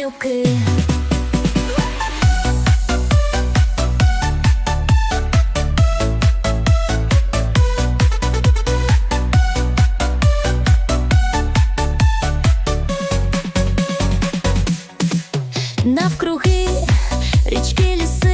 залюбки. Навкруги річки ліси.